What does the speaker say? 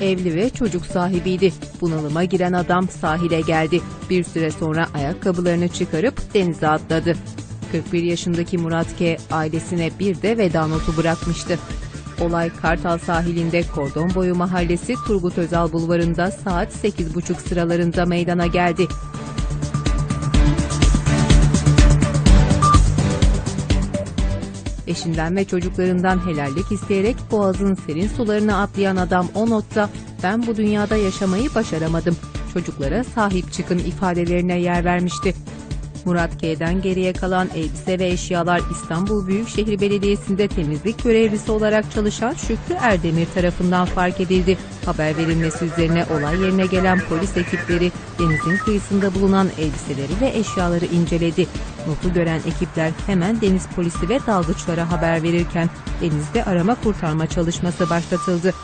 Evli ve çocuk sahibiydi. Bunalıma giren adam sahile geldi. Bir süre sonra ayakkabılarını çıkarıp denize atladı. 41 yaşındaki Murat K. ailesine bir de veda notu bırakmıştı. Olay Kartal sahilinde Kordon Boyu Mahallesi Turgut Özal Bulvarı'nda saat 8.30 sıralarında meydana geldi. Eşinden ve çocuklarından helallik isteyerek boğazın serin sularına atlayan adam o notta ben bu dünyada yaşamayı başaramadım. Çocuklara sahip çıkın ifadelerine yer vermişti. Murat K'den geriye kalan elbise ve eşyalar İstanbul Büyükşehir Belediyesi'nde temizlik görevlisi olarak çalışan Şükrü Erdemir tarafından fark edildi. Haber verilmesi üzerine olay yerine gelen polis ekipleri denizin kıyısında bulunan elbiseleri ve eşyaları inceledi. Notu gören ekipler hemen deniz polisi ve dalgıçlara haber verirken denizde arama kurtarma çalışması başlatıldı.